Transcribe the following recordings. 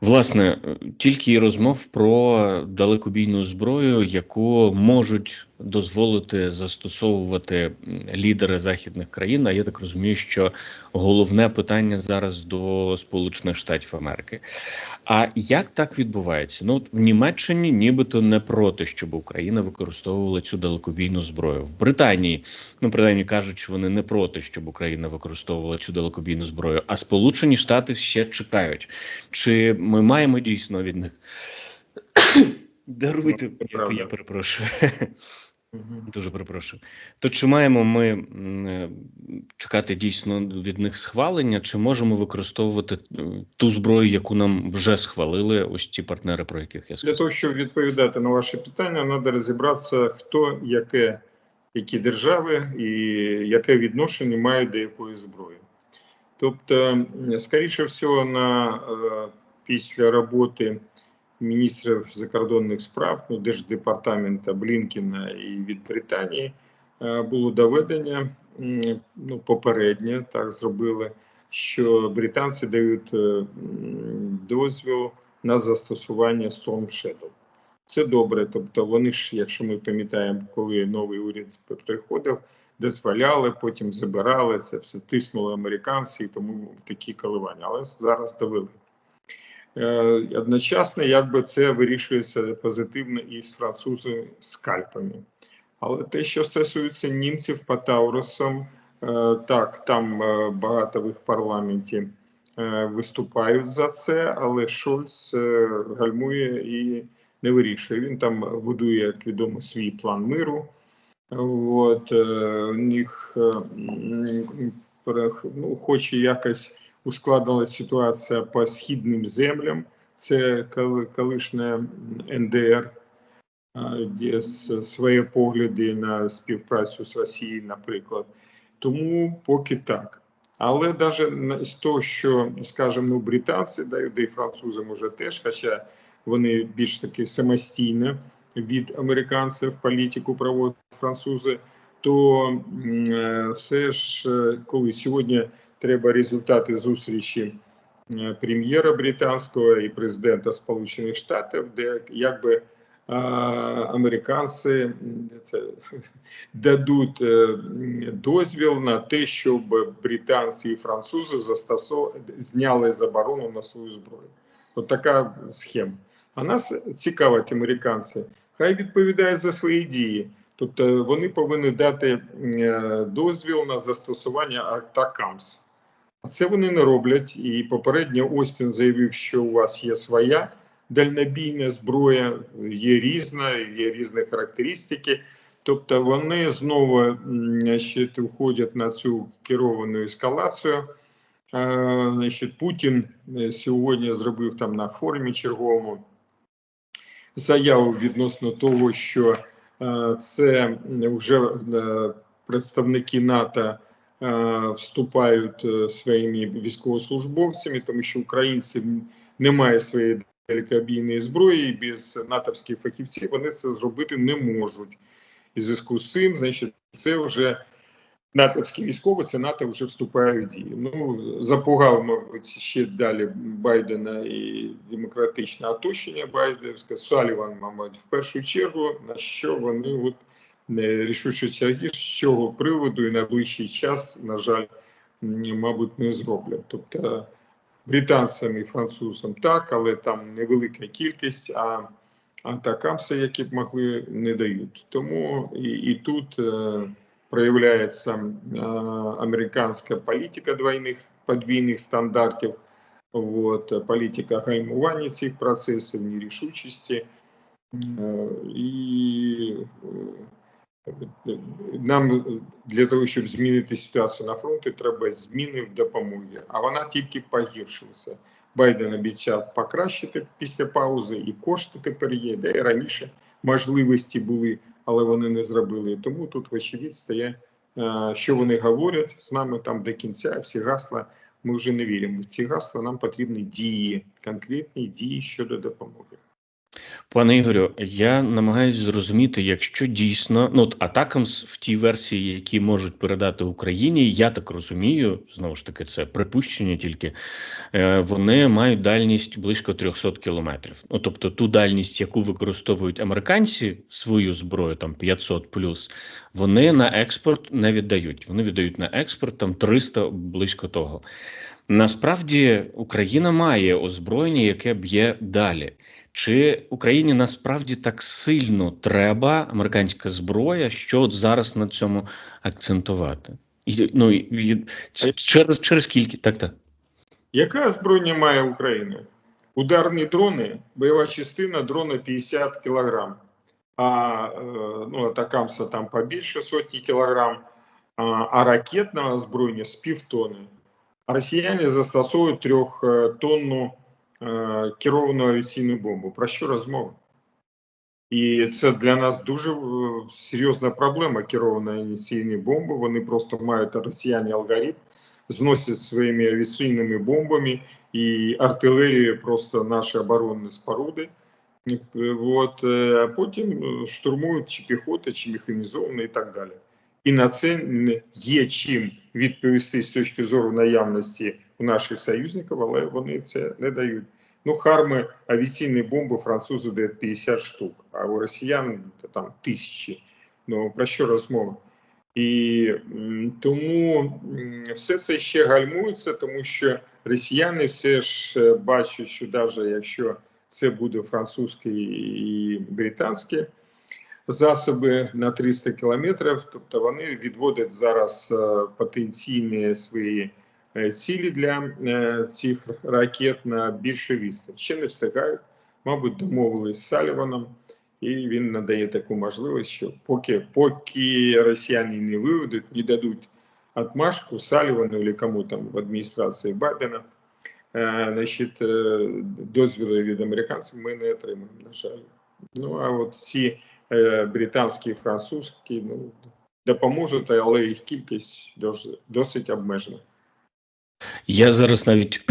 Власне, тільки розмов про далекобійну зброю, яку можуть дозволити застосовувати лідери західних країн. А я так розумію, що головне питання зараз до Сполучених Штатів Америки. А як так відбувається? Ну от в Німеччині, нібито не проти, щоб Україна використовувала цю далекобійну зброю в Британії. Ну принаймні кажуть, що вони не проти, щоб Україна використовувала цю далекобійну зброю. А Сполучені Штати ще чекають, чи ми маємо дійсно від них. Даруйте, я, я перепрошую. Дуже перепрошую. То чи маємо ми е, чекати дійсно від них схвалення, чи можемо використовувати е, ту зброю, яку нам вже схвалили, ось ті партнери, про яких я сказав? Для того, щоб відповідати на ваші питання, треба розібратися, хто яке, які держави і яке відношення мають до якої зброї. Тобто, скоріше всього, на е, після роботи міністрів закордонних справ, ну, держдепартамента Блінкіна і від Британії е, було доведення ну, попередньо так зробили, що британці дають е, дозвіл на застосування Storm Shadow. Це добре. Тобто, вони ж, якщо ми пам'ятаємо, коли новий уряд приходив, дозволяли, потім забирали це, все тиснули американці, тому такі коливання. Але зараз довели. Е, одночасно, якби це вирішується позитивно і з французами скальпами. Але те, що стосується німців по Таурусам, е, так, там е, багато в їх парламенті виступають за це, але Шольц гальмує і не вирішує. Він там будує, як відомо, свій план миру. От, у них ну, хоче якось ускладнилася ситуація по східним землям. Це колишня НДР, де свої погляди на співпрацю з Росією, наприклад. Тому поки так. Але навіть з того, що, скажімо, ну, британці, да, і французи може теж, хоча вони більш таки самостійно від американців політику проводять французи, то е, все ж е, коли сьогодні треба результати зустрічі е, прем'єра британського і президента Сполучених Штатів, де якби американці це, дадуть е, дозвіл на те, щоб британці і французи застосовували зняли заборону на свою зброю. От така схема. А нас цікавить американці. Хай відповідають за свої дії. Тобто вони повинні дати е, дозвіл на застосування атакамс. Це вони не роблять. І попередньо Остін заявив, що у вас є своя дальнобійна зброя, є різна, є різні характеристики. Тобто вони знову значить, входять на цю керовану ескалацію. Значить, Путін е, сьогодні зробив там на форумі черговому заяву відносно того, що е, це вже е, представники НАТО Е, вступають е, своїми військовослужбовцями, тому що українці не мають своєї далекобійної зброї і без натовських фахівців вони це зробити не можуть. І в зв'язку з цим, значить, це вже натовські військові, це НАТО вже вступає в дію. Ну запугав мабуть, ще далі Байдена і демократичне оточення Байденське, Саліван, мабуть, в першу чергу, на що вони от рішучі тяги, з цього приводу і найближчий час, на жаль, мабуть, не зроблять. Тобто британцям і французам так, але там невелика кількість, а атакамси, які б могли, не дають. Тому і, і тут е, проявляється е, американська політика двойних подвійних стандартів. От, політика гальмування цих процесів, нерішучості. Е, і нам для того, щоб змінити ситуацію на фронті, треба зміни в допомогі, а вона тільки погіршилася. Байден обіцяв покращити після паузи, і кошти тепер є, де раніше можливості були, але вони не зробили. Тому тут, вочевидь, стає, е, що вони говорять з нами там до кінця. Всі гасла ми вже не віримо. В ці гасла нам потрібні дії, конкретні дії щодо допомоги. Пане Ігорю, я намагаюся зрозуміти, якщо дійсно ну от Атакамс в тій версії, які можуть передати Україні, я так розумію, знову ж таки, це припущення тільки е, вони мають дальність близько 300 кілометрів. Ну тобто ту дальність, яку використовують американці, свою зброю, там 500 плюс, вони на експорт не віддають. Вони віддають на експорт там 300 близько того. Насправді Україна має озброєння, яке б'є далі. Чи Україні насправді так сильно треба американська зброя, що от зараз на цьому акцентувати? І, ну, і, і, через, через скільки? Так, так. Яке озброєння має Україна? Ударні дрони, бойова частина дрона 50 кг, а е, ну, атакамса там побільше сотні кілограм, а, а ракетного озброєння з півтони. Росіяни застосовують трьохтонну керовану авіаційну бомбу. Про що розмова? І це для нас дуже е, серйозна проблема керованої авіаційні бомби. Вони просто мають росіяни алгоритм, зносять своїми авіаційними бомбами і артилерією просто наші оборонні споруди. От, а потім штурмують чи піхота, чи механізовано і так далі. І на це є чим відповісти з точки зору наявності у наших союзників, але вони це не дають. Ну, харми авіаційні бомби французи дають 50 штук, а у росіян то там тисячі. Ну про що розмова? І тому все це ще гальмується, тому що росіяни все ж бачать, що навіть якщо це буде французькі і британські засоби на 300 кілометрів, тобто вони відводять зараз е, потенційні свої е, цілі для е, цих ракет на більше відстань. Ще не встигають, мабуть, домовились з Саліваном, і він надає таку можливість, що поки поки росіяни не виведуть, не дадуть отмашку Салівану або кому там в адміністрації Байдена, значить, дозвіли від американців ми не отримаємо, на жаль. Ну а от ці британські французькі ну, допоможуть, але їх кількість досить обмежена. Я зараз навіть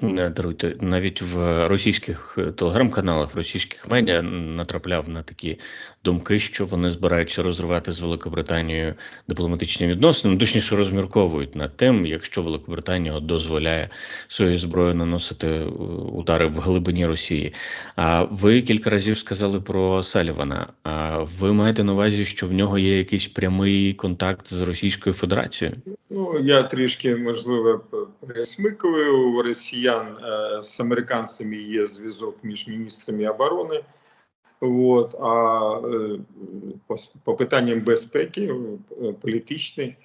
даруйте, навіть в російських телеграм-каналах, в російських медіа натрапляв на такі думки, що вони збираються розривати з Великобританією дипломатичні відносини, ну, точніше розмірковують над тим, якщо Великобританія дозволяє своєю зброєю наносити удари в глибині Росії. А ви кілька разів сказали про Салівана. А ви маєте на увазі, що в нього є якийсь прямий контакт з Російською Федерацією? Ну я трішки можливо пересмикую у росіян е, з американцями є зв'язок між міністрами оборони. От, а е, по, по питанням безпеки, е, політичний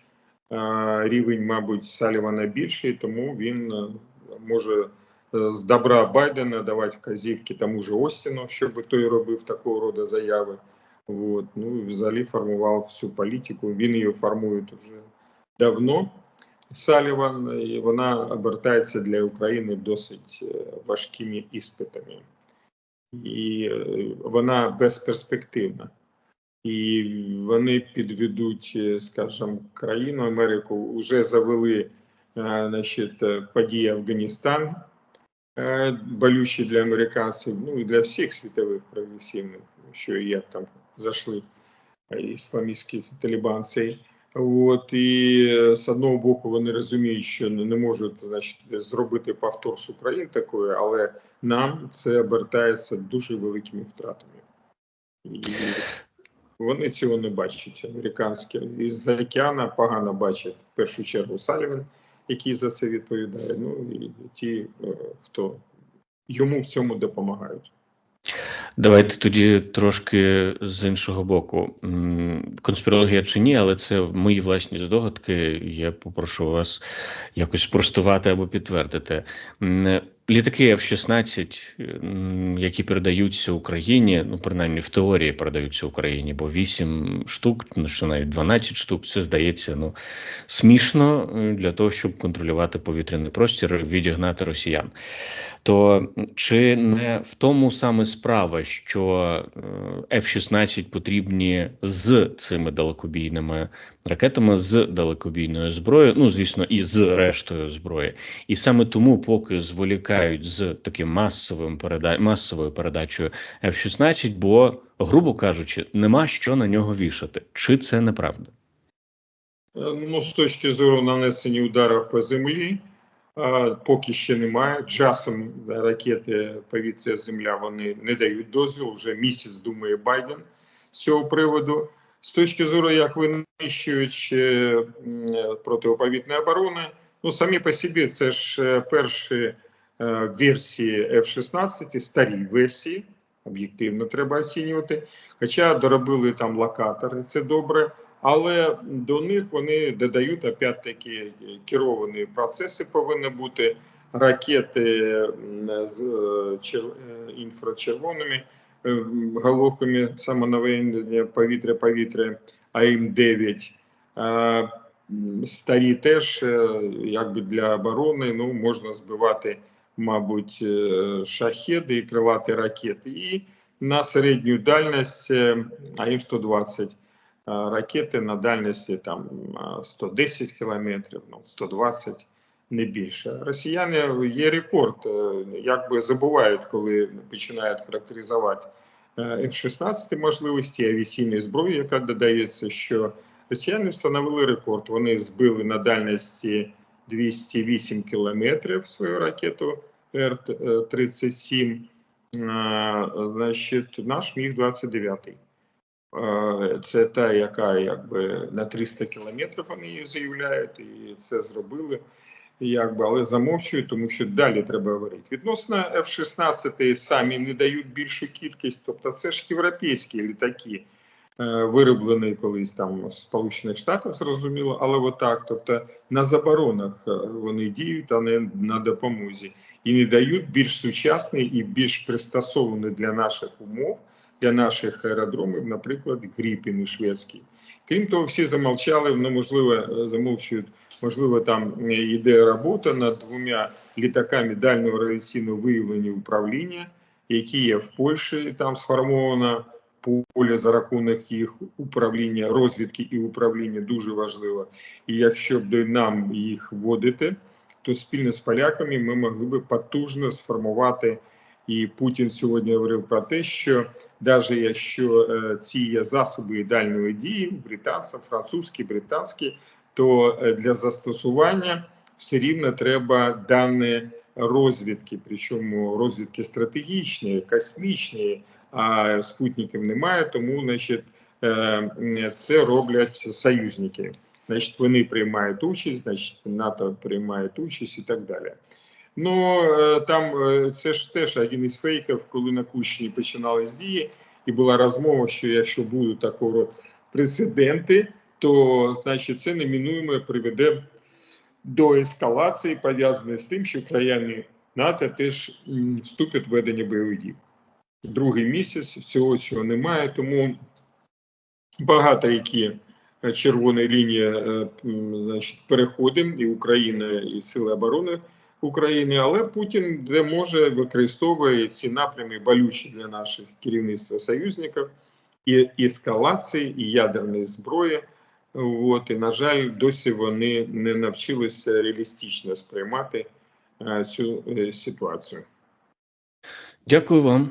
рівень, мабуть, Салівана більший, тому він може з добра Байдена давати вказівки тому ж Остіну, щоб той робив такого роду заяви. От, ну взагалі формував всю політику. Він її формує вже давно. Саліван, і вона обертається для України досить е, важкими іспитами, і е, вона безперспективна. І вони підведуть, е, скажімо, країну Америку, вже завели значить, події Афганістан, болючі для американців, ну і для всіх світових прогресивних, що як там зайшли ісламістські талібанці. От і з одного боку вони розуміють, що не можуть значить, зробити повтор з України такою, але нам це обертається дуже великими втратами. І вони цього не бачать. Американські із-за океана погано бачать в першу чергу Саліван, який за це відповідає. Ну і ті, е, хто йому в цьому допомагають. Давайте тоді трошки з іншого боку. Конспірологія чи ні, але це мої власні здогадки. Я попрошу вас якось спростувати або підтвердити. Літаки F-16, які передаються Україні, ну принаймні в теорії передаються Україні, бо 8 штук, ну що навіть 12 штук, це здається ну смішно е, для того, щоб контролювати повітряний простір, відігнати росіян. То чи не в тому саме справа, що е, F-16 потрібні з цими далекобійними ракетами, з далекобійною зброєю, ну звісно, і з рештою зброї, і саме тому, поки зволікає чекають з таким масовим переда... масовою передачею F-16, бо, грубо кажучи, нема що на нього вішати. Чи це неправда? Ну, з точки зору нанесення ударів по землі, поки ще немає. Часом ракети повітря-земля вони не дають дозвіл. Вже місяць думає Байден з цього приводу. З точки зору, як винищують е, оборони, ну самі по собі це ж е, перші е, версії F-16, старі версії. Об'єктивно треба оцінювати. Хоча доробили там локатори, це добре. Але до них вони додають опять-таки керовані процеси повинні бути ракети з е, е, інфрачервоними е, головками самонаведення повітря-повітря АМ-9. Е, Старі теж е, якби для оборони ну, можна збивати, мабуть, е, шахеди і крилаті ракети. І на середню дальність е, АМ-120 е, ракети на дальності там е, 110 кілометрів, ну 120, не більше. Росіяни є рекорд, якби забувають, коли починають характеризувати е, F-16 можливості авіаційної зброї, яка додається, що росіяни встановили рекорд. Вони збили на дальності 208 кілометрів свою ракету Р-37. Е, Значить, наш міг 29 Е, Це та, яка якби на 300 кілометрів вони її заявляють, і це зробили, якби, але замовчують, тому що далі треба говорити. Відносно F-16 самі не дають більшу кількість, тобто це ж європейські літаки, е, вироблені колись там з Сполучених Штатів, зрозуміло, але отак, тобто на заборонах е, вони діють, а не на допомозі, і не дають більш сучасний і більш пристосований для наших умов для наших аеродромів, наприклад, Гріпін і шведський. Крім того, всі замовчали, ну, можливо, е, замовчують, можливо, там йде робота над двома літаками дальнього радіаційного виявлення управління, які є в Польщі, там сформовано поле за рахунок їх управління, розвідки і управління дуже важливо. І якщо б нам їх вводити, то спільно з поляками ми могли би потужно сформувати. І Путін сьогодні говорив про те, що навіть якщо е, ці є засоби дальньої дії, британські, французькі, британські, то е, для застосування все рівно треба дані розвідки, причому розвідки стратегічні, космічні, а спутників немає, тому значить, е, це роблять союзники. Значить, вони приймають участь, значить, НАТО приймає участь і так далі. Ну е, там е, це ж теж один із фейків, коли на Кущині починались дії, і була розмова, що якщо будуть такого роду прецеденти, то значить це неминуємо приведе до ескалації, пов'язаної з тим, що країни НАТО теж м, вступять в ведення бойових дій. Другий місяць всього цього немає, тому багато які е, червоні лінії е, значить, переходимо, і Україна, і Сили оборони. України, але Путін де може використовує ці напрями болючі для наших керівництва союзників і ескалації, і ядерної зброї. От, і, на жаль, досі вони не навчилися реалістично сприймати е, цю е, ситуацію. Дякую вам.